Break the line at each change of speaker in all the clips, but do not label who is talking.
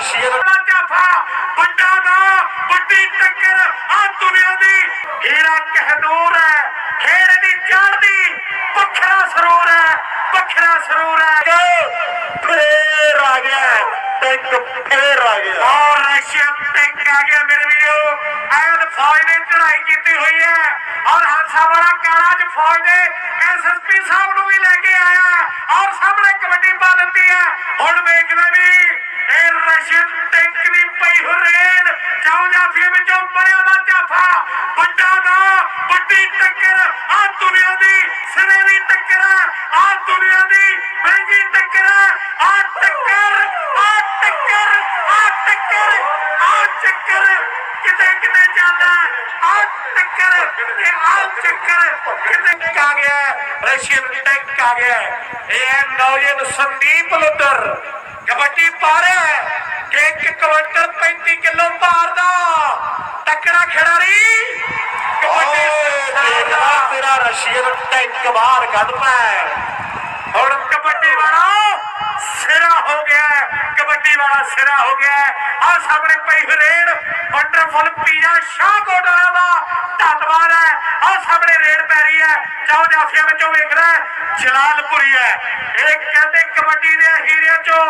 Russian
ਜਾਫਾ ਵੱਡਾ ਦਾ, ਵੱਡੀ ਟੱਕਰ ਆ ਦੁਨੀਆ ਦੀ ਹੀਰਾ ਕਹਿਨੂਰ ਹੈ, ਖੇਡ ਦੀ ਚੜ੍ਹਦੀ ਵੱਖਰਾ ਸਰੂਰ ਹੈ, ਵੱਖਰਾ ਸਰੂਰ ਹੈ।
ਫੇਰ ਆ ਗਿਆ, ਟੈਂਕ ਫੇਰ ਆ ਗਿਆ।
ਔਰ ਰਸ਼ੀਅਨ ਟੈਂਕ ਆ ਗਿਆ ਮੇਰੇ ਵੀਰੋ। ਐਨ ਫੌਜ ਨੇ ਚੜਾਈ ਕੀਤੀ ਹੋਈ ਹੈ। ਔਰ ਹਾਦਸਾ ਵਾਲਾ ਕਾਲਾ ਫੌਜ ਦੇ ਐਸਐਸਪੀ ਸਾਹਿਬ ਨੂੰ ਵੀ ਲੈ ਕੇ ਆਇਆ। ਔਰ ਸਾਹਮਣੇ ਕਬੱਡੀ ਪਾ ਦਿੱਤੀ ਹੈ। ਹੁਣ ਵੇਖਦਾ ਵੀ ਇਹ ਰਸ਼ੀਅਨ ਟੈਂਕ ਦੀ ਪਈ ਹੋ ਰੇਡ ਚਾਉ ਜਾਫੀ ਵਿੱਚੋਂ ਬੜਿਆ ਦਾ ਜਾਫਾ ਵੱਡਾ ਦਾ ਵੱਡੀ ਟੱਕਰ ਆ ਦੁਨੀਆ ਦੀ ਸਿਰੇ ਦੀ ਟੱਕਰ ਆ ਦੁਨੀਆ ਦੀ ਮਹਿੰਗੀ ਟੱਕਰ ਆ ਟੱਕਰ ਆ ਟੱਕਰ ਆ ਟੱਕਰ ਆ ਚੱਕਰ ਕਿਤੇ ਕਿਤੇ ਜਾਂਦਾ ਆ ਟੱਕਰ ਤੇ ਆ ਚੱਕਰ ਕਿਤੇ ਆ ਗਿਆ ਰਸ਼ੀਅਨ ਟੈਂਕ ਆ ਗਿਆ ਕਬੱਡੀ ਪਾ ਰਿਹਾ ਹੈ। ਕਿ ਇੱਕ ਕੁਇੰਟਲ 35 ਕਿਲੋ ਭਾਰ ਦਾ। ਤਕੜਾ ਖਿਡਾਰੀ। ਕਬੱਡੀ
ਦੇਖਦਾ ਤੇਰਾ ਰਸ਼ੀਅਨ ਟੈਂਕ ਬਾਹਰ ਕੱਢਦਾ ਹੈ
ਹੁਣ ਕਬੱਡੀ ਵਾਲਾ ਸਿਰਾ ਹੋ ਗਿਆ। ਕਬੱਡੀ ਵਾਲਾ ਸਿਰਾ ਹੋ ਗਿਆ ਆ ਸਾਹਮਣੇ ਪਈ raid. Wonderful pizza Shah Kotala ਦਾ ਧੰਨਵਾਦ ਹੈ। ਆ ਸਾਹਮਣੇ ਰੇਡ ਪੈ ਰਹੀ ਹੈ। ਚਾਉ ਜਾਫੀਆਂ ਵਿੱਚੋਂ ਵੇਖਦਾ ਜਲਾਲਪੁਰੀ ਹੈ। ਇਹ ਕਹਿੰਦੇ ਕਬੱਡੀ ਦੇ ਹੀਰਿਆਂ ਚੋਂ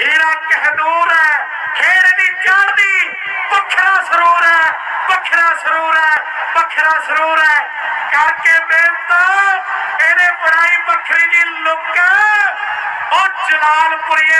ਹੀਰਾ ਕਹਿਨੂਰ ਹੈ, ਖੇਡ ਦੀ ਚੜ੍ਹਦੀ ਵੱਖਰਾ ਸਰੂਰ ਹੈ, ਵੱਖਰਾ ਸਰੂਰ ਹੈ, ਵੱਖਰਾ ਸਰੂਰ ਹੈ। ਕਰਕੇ ਮਿਹਨਤ ਇਹਨੇ ਬੁਰਾਈ ਵੱਖਰੀ ਜੀ ਲੁੱਕ, ਉਹ ਜਲਾਲਪੁਰੀ